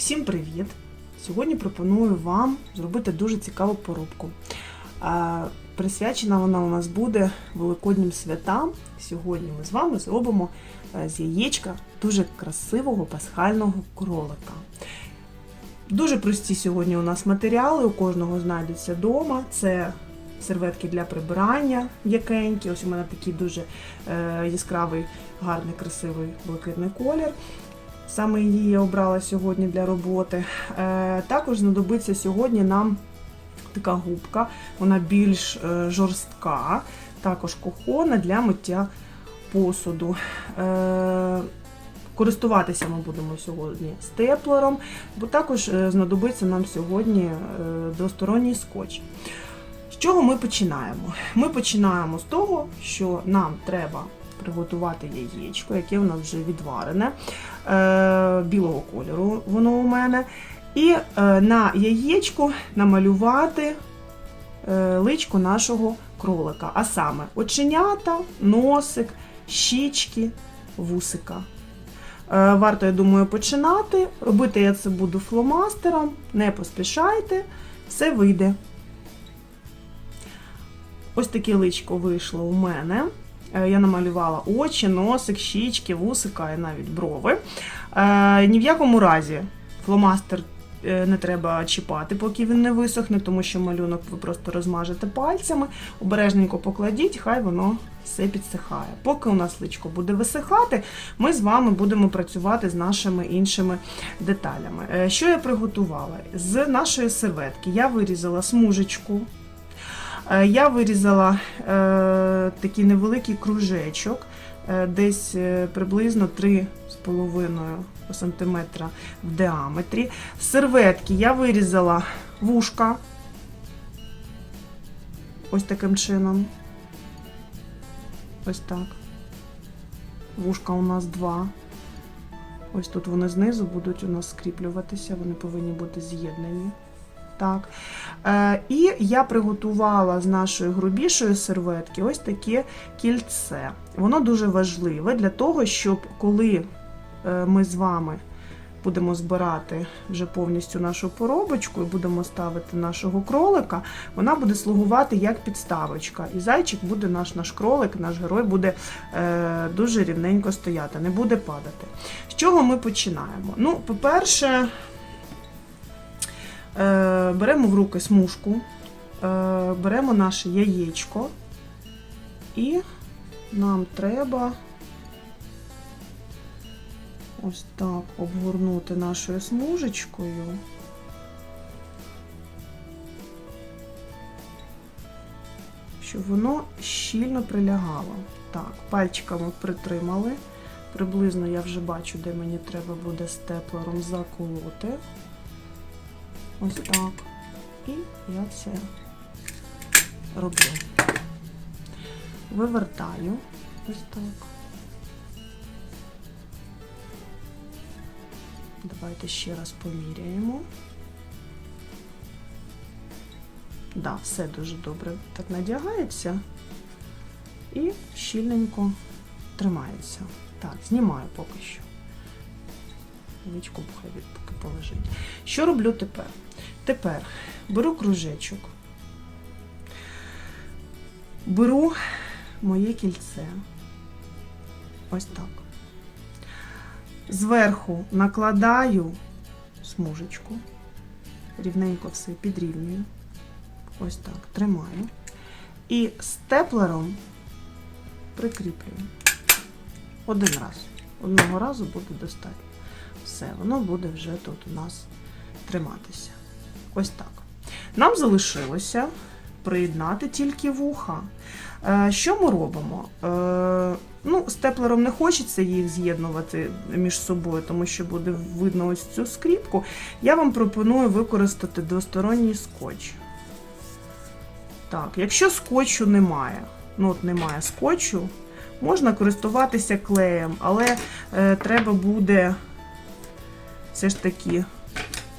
Всім привіт! Сьогодні пропоную вам зробити дуже цікаву поробку. Присвячена вона у нас буде Великоднім святам. Сьогодні ми з вами зробимо е, з яєчка дуже красивого пасхального кролика. Дуже прості сьогодні у нас матеріали, у кожного знайдуться вдома. Це серветки для прибирання м'якенькі. Ось у мене такий дуже е, яскравий, гарний, красивий блакитний колір. Саме її я обрала сьогодні для роботи. Е, також знадобиться сьогодні нам така губка, вона більш е, жорстка, також кухона для миття посуду. Е, Користуватися ми будемо сьогодні степлером, бо також знадобиться нам сьогодні двосторонній скотч. З чого ми починаємо? Ми починаємо з того, що нам треба приготувати яєчко, яке в нас вже відварене, е, білого кольору воно у мене. І е, на яєчку намалювати е, личко нашого кролика, а саме оченята, носик, щічки, вусика. Варто, я думаю, починати. Робити я це буду фломастером, не поспішайте, все вийде. Ось таке личко вийшло у мене. Е, Я намалювала очі, носик, щічки, вусика і навіть брови. Е, Ні в якому разі фломастер е, не треба чіпати, поки він не висохне, тому що малюнок ви просто розмажете пальцями, обережненько покладіть, хай воно все підсихає. Поки у нас личко буде висихати, ми з вами будемо працювати з нашими іншими деталями. Що я приготувала? З нашої серветки я вирізала смужечку. Е, Я вирізала е, такий невеликий кружечок, е, десь приблизно 3,5 см в діаметрі. З серветки я вирізала вушка ось таким чином. Ось так. Вушка у нас два. Ось тут вони знизу будуть у нас скріплюватися, вони повинні бути з'єднані. Так. Е, і я приготувала з нашої грубішої серветки ось таке кільце. Воно дуже важливе для того, щоб коли е, ми з вами будемо збирати вже повністю нашу поробочку і будемо ставити нашого кролика, вона буде слугувати як підставочка. І зайчик буде наш наш кролик, наш герой буде е, дуже рівненько стояти, не буде падати. З чого ми починаємо? Ну, по-перше, беремо в руки смужку, е, беремо наше яєчко, і нам треба ось так обгорнути нашою смужечкою. Щоб воно щільно прилягало. Так, пальчиками притримали. Приблизно я вже бачу, де мені треба буде степлером заколоти. Ось так. І я це роблю. Вивертаю ось так. Давайте ще раз поміряємо. Да, все дуже добре так надягається і щільненько тримається. Так, знімаю поки що. Вічку хай поки полежить. Що роблю тепер? Тепер беру кружечок, беру моє кільце. Ось так. Зверху накладаю смужечку, рівненько все підрівнюю. Ось так, тримаю. І степлером прикріплюю. Один раз. Одного разу буде достатньо. Все, воно буде вже тут у нас триматися. Ось так. Нам залишилося приєднати тільки вуха. Е, Що ми робимо? Е, Ну, степлером не хочеться їх з'єднувати між собою, тому що буде видно ось цю скріпку. Я вам пропоную використати двосторонній скотч. Так, якщо скотчу немає, ну от немає скотчу, можна користуватися клеєм, але е, треба буде все ж таки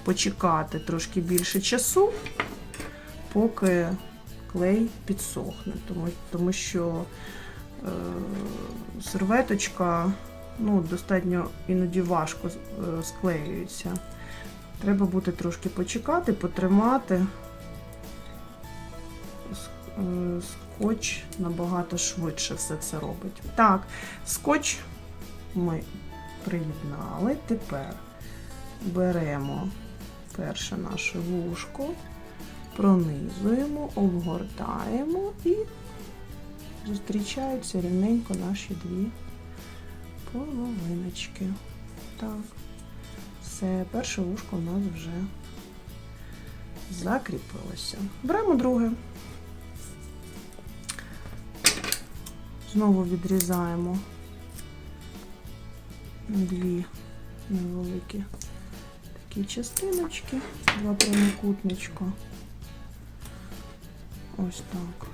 почекати трошки більше часу, поки клей підсохне, тому, тому що е, серветочка ну, достатньо іноді важко е, склеюється. Треба буде трошки почекати, потримати. Е, Скотч набагато швидше все це робить. Так, скотч ми приєднали. Тепер беремо перше наше вушко, пронизуємо, обгортаємо і зустрічаються рівненько наші дві половиночки. Так, все, перше вушко у нас вже закріпилося. Беремо друге. Знову відрізаємо дві невеликі такі частиночки, два прямокутничка. Ось так.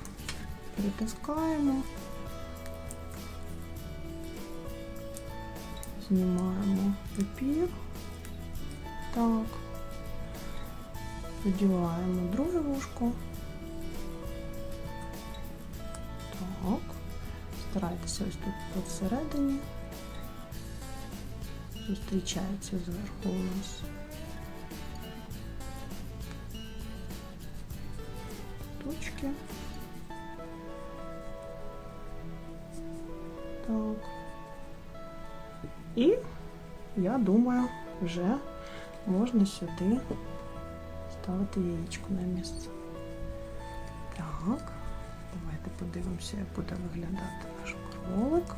Притискаємо. Знімаємо папір. Так. Видіваємо друге вушко. Так. Старайтеся ось тут посередині. Зустрічається зверху у нас. Так. І я думаю, вже можна сюди ставити яєчко на місце. Так, давайте подивимося, як буде виглядати наш кролик.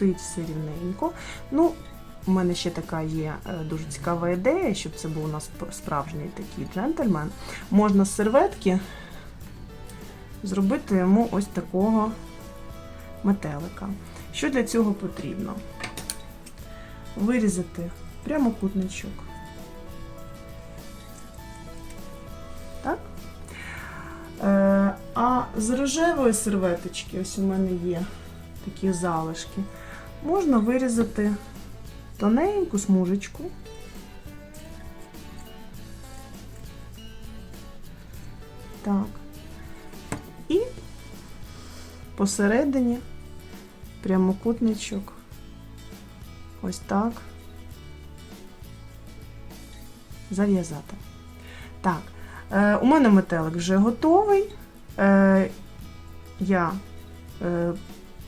Стоїть все рівненько. Ну, у мене ще така є е, дуже цікава ідея, щоб це був у нас справжній такий джентльмен. Можна з серветки зробити йому ось такого метелика. Що для цього потрібно? Вирізати прямокутничок. Так? Е, а з рожевої серветочки, ось у мене є такі залишки, можна вирізати тоненьку смужечку. Так. І посередині прямокутничок. Ось так. Зав'язати. Так, е, у мене метелик вже готовий. Е, я е,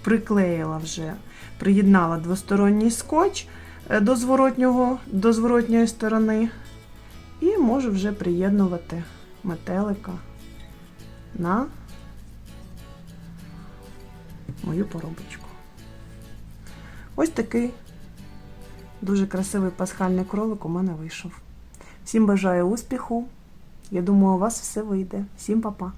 приклеїла вже, приєднала двосторонній скотч е, до, зворотнього, до зворотньої сторони. І можу вже приєднувати метелика на мою поробочку. Ось такий дуже красивий пасхальний кролик у мене вийшов. Всім бажаю успіху. Я думаю, у вас все вийде. Всім па-па.